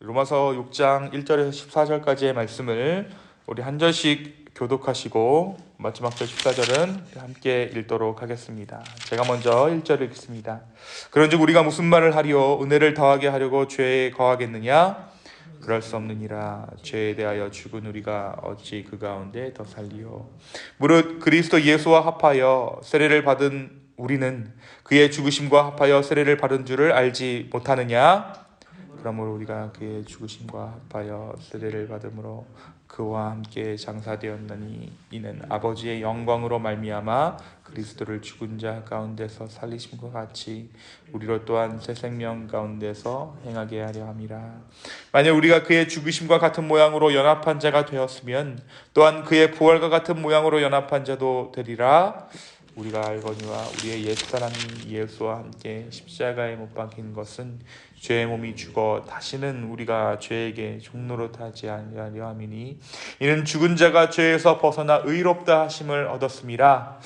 로마서 6장 1절에서 14절까지의 말씀을 우리 한 절씩 교독하시고 마지막 절 14절은 함께 읽도록 하겠습니다. 제가 먼저 1절 읽습니다. 그런즉 우리가 무슨 말을 하리요? 은혜를 더하게 하려고 죄에 거하겠느냐? 그럴 수 없느니라. 죄에 대하여 죽은 우리가 어찌 그 가운데 더 살리요? 무릇 그리스도 예수와 합하여 세례를 받은 우리는 그의 죽으심과 합하여 세례를 받은 줄을 알지 못하느냐 그러므로 우리가 그의 죽으심과 합하여 세례를 받음으로 그와 함께 장사되었느니 이는 아버지의 영광으로 말미암아 그리스도를 죽은 자 가운데서 살리심과 같이 우리로 또한 새 생명 가운데서 행하게 하려 함이라. 만약 우리가 그의 죽으심과 같은 모양으로 연합한 자가 되었으면 또한 그의 부활과 같은 모양으로 연합한 자도 되리라 우리가 알거니와 우리의 옛사람이 예수와 함께 십자가에 못 박힌 것은 죄의 몸이 죽어 다시는 우리가 죄에게 종로로 타지 아니하려 함이니 이는 죽은 자가 죄에서 벗어나 의롭다 하심을 얻었음이라.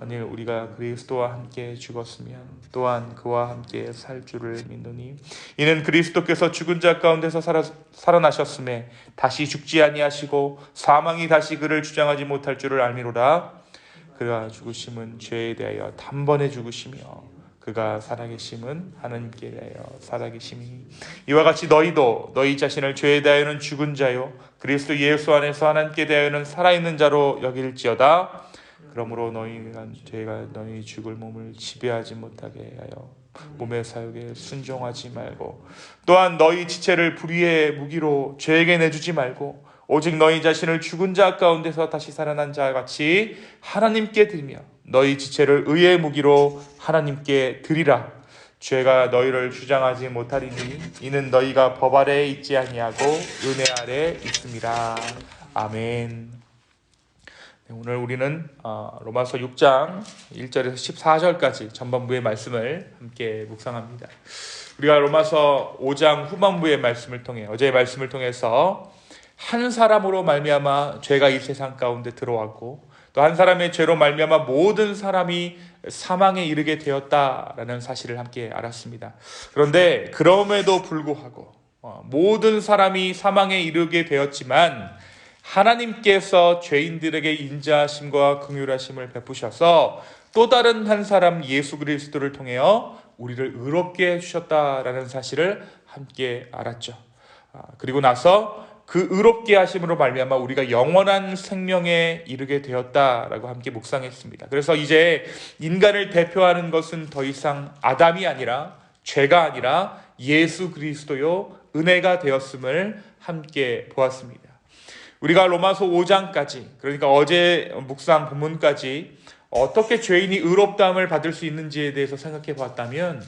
만일 우리가 그리스도와 함께 죽었으면 또한 그와 함께 살 줄을 믿노니 이는 그리스도께서 죽은 자 가운데서 살아, 살아나셨음에 다시 죽지 아니하시고 사망이 다시 그를 주장하지 못할 줄을 알미로라 그가 죽으심은 죄에 대하여 단번에 죽으시며 그가 살아계심은 하나님께 대하여 살아계심이. 이와 같이 너희도 너희 자신을 죄에 대하여는 죽은 자요 그리스도 예수 안에서 하나님께 대하여는 살아있는 자로 여길지어다. 그러므로 너희가 죄가 너희 죽을 몸을 지배하지 못하게 하여 몸의 사욕에 순종하지 말고 또한 너희 지체를 불의의 무기로 죄에게 내주지 말고 오직 너희 자신을 죽은 자 가운데서 다시 살아난 자 같이 하나님께 드리며 너희 지체를 의의 무기로 하나님께 드리라. 죄가 너희를 주장하지 못하리니 이는 너희가 법 아래에 있지 아니하고 은혜 아래 있습니다. 아멘. 네, 오늘 우리는 어, 로마서 6장 1절에서 14절까지 전반부의 말씀을 함께 묵상합니다. 우리가 로마서 5장 후반부의 말씀을 통해 어제의 말씀을 통해서 한 사람으로 말미암아 죄가 이 세상 가운데 들어왔고 또 한 사람의 죄로 말미암아 모든 사람이 사망에 이르게 되었다라는 사실을 함께 알았습니다. 그런데 그럼에도 불구하고 어, 모든 사람이 사망에 이르게 되었지만 하나님께서 죄인들에게 인자하심과 긍휼하심을 베푸셔서 또 다른 한 사람 예수 그리스도를 통하여 우리를 의롭게 해 주셨다라는 사실을 함께 알았죠. 아, 그리고 나서 그 의롭게 하심으로 말미암아 우리가 영원한 생명에 이르게 되었다라고 함께 묵상했습니다. 그래서 이제 인간을 대표하는 것은 더 이상 아담이 아니라 죄가 아니라 예수 그리스도요 은혜가 되었음을 함께 보았습니다. 우리가 로마서 5장까지 그러니까 어제 묵상 본문까지 어떻게 죄인이 의롭다함을 받을 수 있는지에 대해서 생각해 봤다면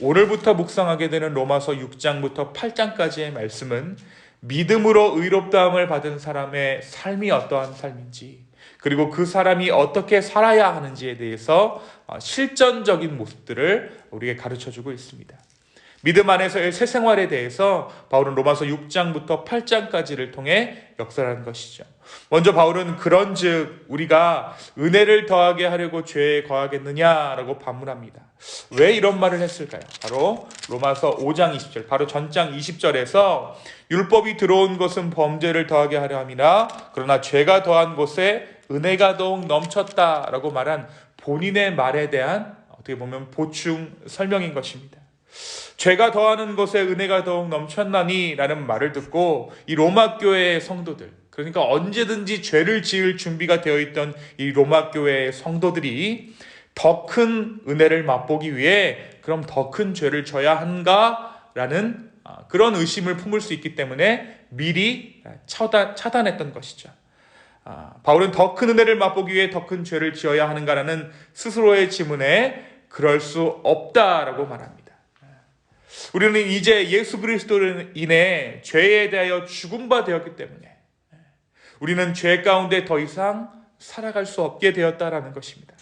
오늘부터 묵상하게 되는 로마서 6장부터 8장까지의 말씀은 믿음으로 의롭다함을 받은 사람의 삶이 어떠한 삶인지 그리고 그 사람이 어떻게 살아야 하는지에 대해서 어, 실전적인 모습들을 우리에게 가르쳐 주고 있습니다. 믿음 안에서의 새 생활에 대해서 바울은 로마서 6장부터 8장까지를 통해 역설하는 것이죠. 먼저 바울은 그런즉 우리가 은혜를 더하게 하려고 죄에 거하겠느냐라고 반문합니다. 왜 이런 말을 했을까요? 바로 로마서 5장 20절, 바로 전장 20절에서 율법이 들어온 것은 범죄를 더하게 하려 함이나 그러나 죄가 더한 곳에 은혜가 더욱 넘쳤다라고 말한 본인의 말에 대한 어떻게 보면 보충 설명인 것입니다. 죄가 더하는 것에 은혜가 더욱 넘쳤나니라는 말을 듣고 이 로마 교회의 성도들 그러니까 언제든지 죄를 지을 준비가 되어 있던 이 로마 교회의 성도들이 더 큰 은혜를 맛보기 위해 그럼 더 큰 죄를 져야 한가라는 아, 그런 의심을 품을 수 있기 때문에 미리 차단, 차단했던 것이죠. 아, 바울은 더 큰 은혜를 맛보기 위해 더 큰 죄를 지어야 하는가라는 스스로의 지문에 그럴 수 없다라고 말합니다. 우리는 이제 예수 그리스도로 인해 죄에 대하여 죽음 바 되었기 때문에 우리는 죄 가운데 더 이상 살아갈 수 없게 되었다라는 것입니다.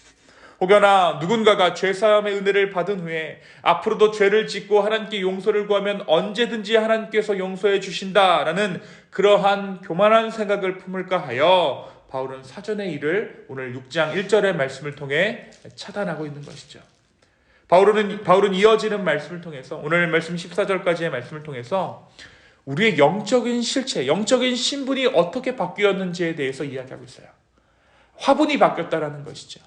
혹여나 누군가가 죄사함의 은혜를 받은 후에 앞으로도 죄를 짓고 하나님께 용서를 구하면 언제든지 하나님께서 용서해 주신다라는 그러한 교만한 생각을 품을까 하여 바울은 사전의 일을 오늘 6장 1절의 말씀을 통해 차단하고 있는 것이죠. 바울은, 바울은 이어지는 말씀을 통해서 오늘 말씀 14절까지의 말씀을 통해서 우리의 영적인 실체, 영적인 신분이 어떻게 바뀌었는지에 대해서 이야기하고 있어요. 화분이 바뀌었다라는 것이죠.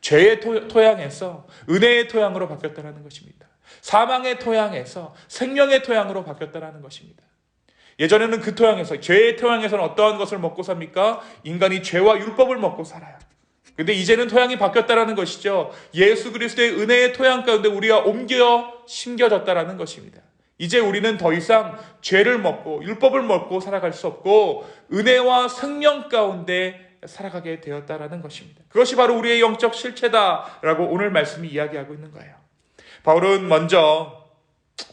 죄의 토, 토양에서 은혜의 토양으로 바뀌었다라는 것입니다. 사망의 토양에서 생명의 토양으로 바뀌었다라는 것입니다. 예전에는 그 토양에서 죄의 토양에서는 어떠한 것을 먹고 삽니까? 인간이 죄와 율법을 먹고 살아요. 근데 이제는 토양이 바뀌었다라는 것이죠. 예수 그리스도의 은혜의 토양 가운데 우리가 옮겨 심겨졌다라는 것입니다. 이제 우리는 더 이상 죄를 먹고 율법을 먹고 살아갈 수 없고 은혜와 생명 가운데 살아가게 되었다라는 것입니다. 그것이 바로 우리의 영적 실체다라고 오늘 말씀이 이야기하고 있는 거예요. 바울은 먼저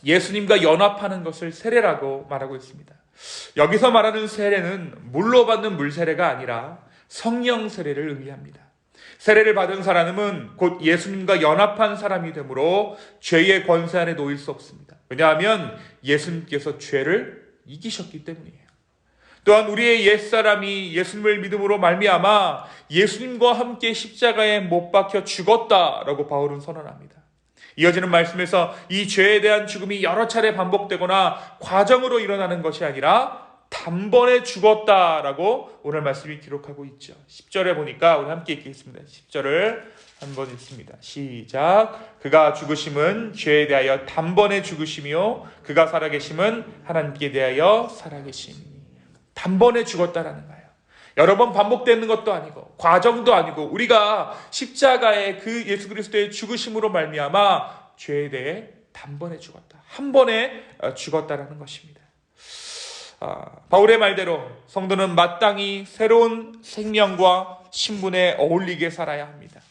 예수님과 연합하는 것을 세례라고 말하고 있습니다. 여기서 말하는 세례는 물로 받는 물 세례가 아니라 성령 세례를 의미합니다. 세례를 받은 사람은 곧 예수님과 연합한 사람이 되므로 죄의 권세 안에 놓일 수 없습니다. 왜냐하면 예수님께서 죄를 이기셨기 때문이에요. 또한 우리의 옛사람이 예수님을 믿음으로 말미암아 예수님과 함께 십자가에 못 박혀 죽었다라고 바울은 선언합니다. 이어지는 말씀에서 이 죄에 대한 죽음이 여러 차례 반복되거나 과정으로 일어나는 것이 아니라 단번에 죽었다라고 오늘 말씀이 기록하고 있죠. 10절에 보니까 우리 함께 읽겠습니다. 10절을 한번 읽습니다. 시작. 그가 죽으심은 죄에 대하여 단번에 죽으심이요 그가 살아계심은 하나님께 대하여 살아계심이니. 단번에 죽었다라는 거예요. 여러 번 반복되는 것도 아니고 과정도 아니고 우리가 십자가의 그 예수 그리스도의 죽으심으로 말미암아 죄에 대해 단번에 죽었다. 한 번에 어, 죽었다라는 것입니다. 아, 바울의 말대로 성도는 마땅히 새로운 생명과 신분에 어울리게 살아야 합니다.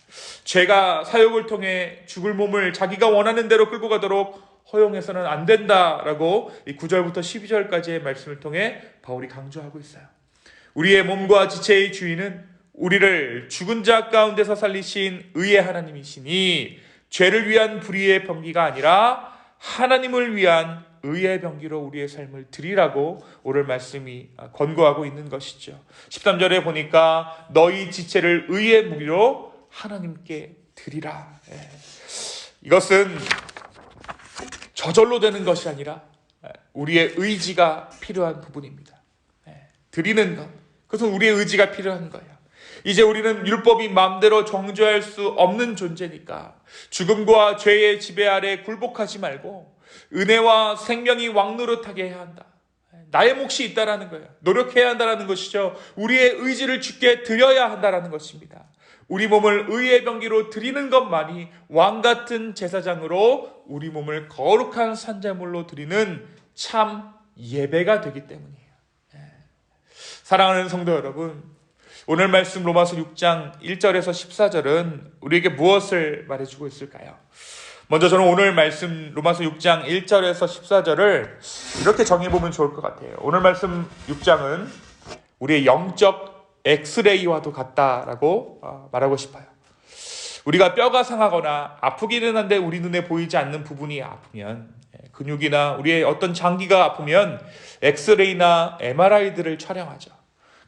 죄가 사욕을 통해 죽을 몸을 자기가 원하는 대로 끌고 가도록 허용해서는 안 된다라고 이 9절부터 12절까지의 말씀을 통해 바울이 강조하고 있어요. 우리의 몸과 지체의 주인은 우리를 죽은 자 가운데서 살리신 의의 하나님이시니 죄를 위한 불의의 병기가 아니라 하나님을 위한 의의 병기로 우리의 삶을 드리라고 오늘 말씀이 권고하고 있는 것이죠. 13절에 보니까 너희 지체를 의의 무기로 하나님께 드리라. 예. 이것은 저절로 되는 것이 아니라 우리의 의지가 필요한 부분입니다. 예. 드리는 것. 그것은 우리의 의지가 필요한 거예요. 이제 우리는 율법이 마음대로 정죄할 수 없는 존재니까 죽음과 죄의 지배 아래 굴복하지 말고 은혜와 생명이 왕노릇하게 해야 한다. 나의 몫이 있다라는 거예요. 노력해야 한다라는 것이죠. 우리의 의지를 주께 드려야 한다라는 것입니다. 우리 몸을 의의 병기로 드리는 것만이 왕 같은 제사장으로 우리 몸을 거룩한 산재물로 드리는 참 예배가 되기 때문이에요. 예. 사랑하는 성도 여러분, 오늘 말씀 로마서 6장 1절에서 14절은 우리에게 무엇을 말해주고 있을까요? 먼저 저는 오늘 말씀 로마서 6장 1절에서 14절을 이렇게 정해보면 좋을 것 같아요. 오늘 말씀 6장은 우리의 영적 엑스레이와도 같다라고 어, 말하고 싶어요. 우리가 뼈가 상하거나 아프기는 한데 우리 눈에 보이지 않는 부분이 아프면 예, 근육이나 우리의 어떤 장기가 아프면 엑스레이나 MRI들을 촬영하죠.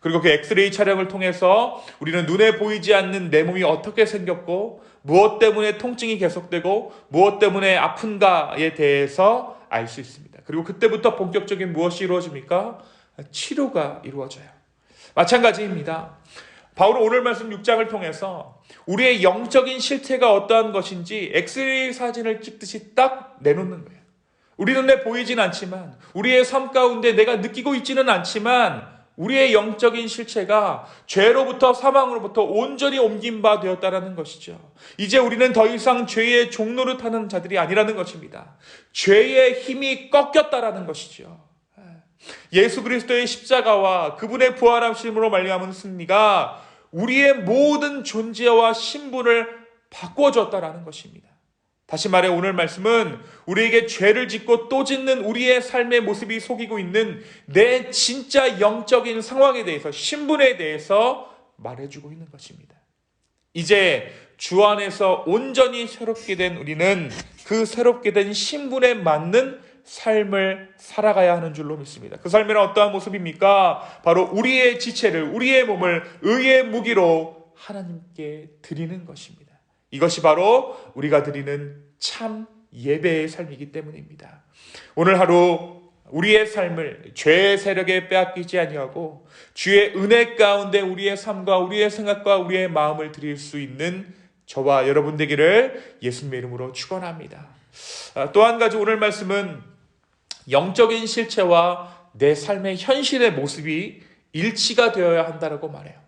그리고 그 엑스레이 촬영을 통해서 우리는 눈에 보이지 않는 내 몸이 어떻게 생겼고 무엇 때문에 통증이 계속되고 무엇 때문에 아픈가에 대해서 알 수 있습니다. 그리고 그때부터 본격적인 무엇이 이루어집니까? 치료가 이루어져요. 마찬가지입니다. 바울은 오늘 말씀 6장을 통해서 우리의 영적인 실태가 어떠한 것인지 엑스레이 사진을 찍듯이 딱 내놓는 거예요. 우리 눈에 보이진 않지만 우리의 삶 가운데 내가 느끼고 있지는 않지만 우리의 영적인 실체가 죄로부터 사망으로부터 온전히 옮긴 바 되었다라는 것이죠. 이제 우리는 더 이상 죄의 종로를 타는 자들이 아니라는 것입니다. 죄의 힘이 꺾였다라는 것이죠. 예수 그리스도의 십자가와 그분의 부활하심으로 말미암은 승리가 우리의 모든 존재와 신분을 바꿔줬다라는 것입니다. 다시 말해 오늘 말씀은 우리에게 죄를 짓고 또 짓는 우리의 삶의 모습이 속이고 있는 내 진짜 영적인 상황에 대해서 신분에 대해서 말해주고 있는 것입니다. 이제 주 안에서 온전히 새롭게 된 우리는 그 새롭게 된 신분에 맞는 삶을 살아가야 하는 줄로 믿습니다. 그 삶에는 어떠한 모습입니까? 바로 우리의 지체를, 우리의 몸을 의의 무기로 하나님께 드리는 것입니다. 이것이 바로 우리가 드리는 참 예배의 삶이기 때문입니다. 오늘 하루 우리의 삶을 죄의 세력에 빼앗기지 아니하고 주의 은혜 가운데 우리의 삶과 우리의 생각과 우리의 마음을 드릴 수 있는 저와 여러분 되기를 예수님의 이름으로 축원합니다. 아, 또한 가지 오늘 말씀은 영적인 실체와 내 삶의 현실의 모습이 일치가 되어야 한다라고 말해요.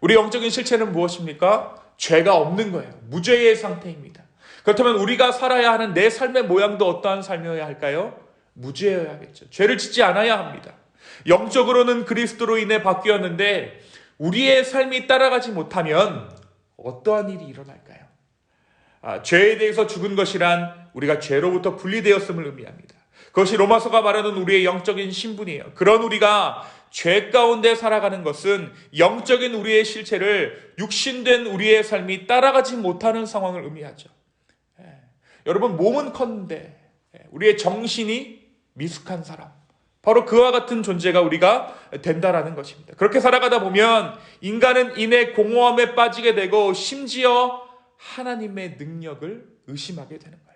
우리 영적인 실체는 무엇입니까? 죄가 없는 거예요. 무죄의 상태입니다. 그렇다면 우리가 살아야 하는 내 삶의 모양도 어떠한 삶이어야 할까요? 무죄여야겠죠. 죄를 짓지 않아야 합니다. 영적으로는 그리스도로 인해 바뀌었는데 우리의 삶이 따라가지 못하면 어떠한 일이 일어날까요? 아, 죄에 대해서 죽은 것이란 우리가 죄로부터 분리되었음을 의미합니다. 그것이 로마서가 말하는 우리의 영적인 신분이에요. 그런 우리가 죄 가운데 살아가는 것은 영적인 우리의 실체를 육신된 우리의 삶이 따라가지 못하는 상황을 의미하죠. 예. 여러분 몸은 컸는데 예, 우리의 정신이 미숙한 사람. 바로 그와 같은 존재가 우리가 된다라는 것입니다. 그렇게 살아가다 보면 인간은 인의 공허함에 빠지게 되고 심지어 하나님의 능력을 의심하게 되는 거예요.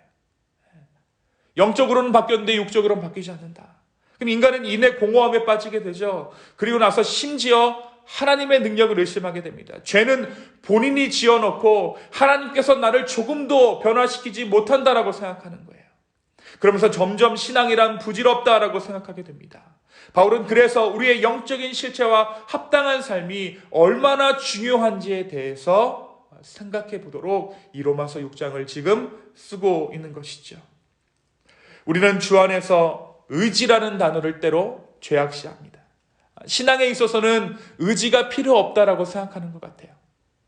영적으로는 바뀌었는데 육적으로는 바뀌지 않는다. 그럼 인간은 인의 공허함에 빠지게 되죠. 그리고 나서 심지어 하나님의 능력을 의심하게 됩니다. 죄는 본인이 지어놓고 하나님께서 나를 조금도 변화시키지 못한다라고 생각하는 거예요. 그러면서 점점 신앙이란 부질없다라고 생각하게 됩니다. 바울은 그래서 우리의 영적인 실체와 합당한 삶이 얼마나 중요한지에 대해서 생각해 보도록 이 로마서 6장을 지금 쓰고 있는 것이죠. 우리는 주 안에서 의지라는 단어를 때로 죄악시합니다. 신앙에 있어서는 의지가 필요 없다라고 생각하는 것 같아요.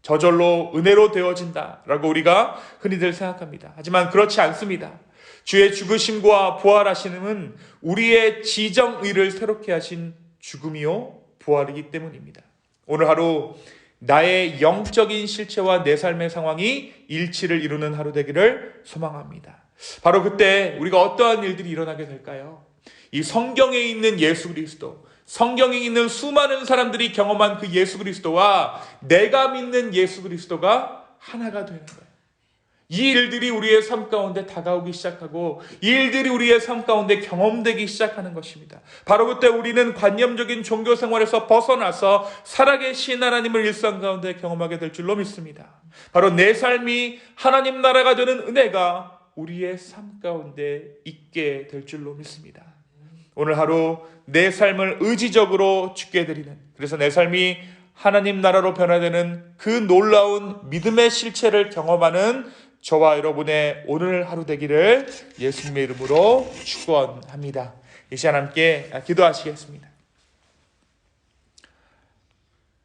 저절로 은혜로 되어진다라고 우리가 흔히들 생각합니다. 하지만 그렇지 않습니다. 주의 죽으심과 부활하시는 우리의 지정의를 새롭게 하신 죽음이요 부활이기 때문입니다. 오늘 하루 나의 영적인 실체와 내 삶의 상황이 일치를 이루는 하루 되기를 소망합니다. 바로 그때 우리가 어떠한 일들이 일어나게 될까요? 이 성경에 있는 예수 그리스도, 성경에 있는 수많은 사람들이 경험한 그 예수 그리스도와 내가 믿는 예수 그리스도가 하나가 되는 거예요. 이 일들이 우리의 삶 가운데 다가오기 시작하고 이 일들이 우리의 삶 가운데 경험되기 시작하는 것입니다. 바로 그때 우리는 관념적인 종교 생활에서 벗어나서 살아계신 하나님을 일상 가운데 경험하게 될 줄로 믿습니다. 바로 내 삶이 하나님 나라가 되는 은혜가 우리의 삶 가운데 있게 될 줄로 믿습니다. 오늘 하루 내 삶을 의지적으로 죽게 드리는 그래서 내 삶이 하나님 나라로 변화되는 그 놀라운 믿음의 실체를 경험하는 저와 여러분의 오늘 하루 되기를 예수님의 이름으로 축원합니다. 이 시간 함께 기도하시겠습니다.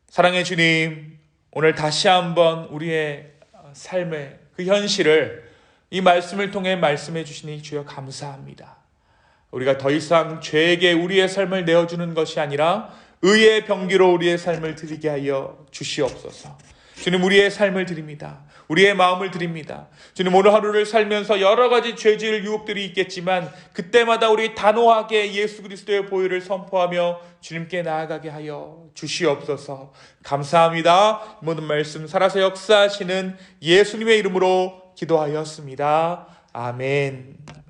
사랑의 주님, 오늘 다시 한번 우리의 삶의 그 현실을 이 말씀을 통해 말씀해 주시니 주여 감사합니다. 우리가 더 이상 죄에게 우리의 삶을 내어주는 것이 아니라 의의 병기로 우리의 삶을 드리게 하여 주시옵소서. 주님 우리의 삶을 드립니다. 우리의 마음을 드립니다. 주님 오늘 하루를 살면서 여러 가지 죄질 유혹들이 있겠지만 그때마다 우리 단호하게 예수 그리스도의 보혈을 선포하며 주님께 나아가게 하여 주시옵소서. 감사합니다. 모든 말씀 살아서 역사하시는 예수님의 이름으로 기도하였습니다. 아멘.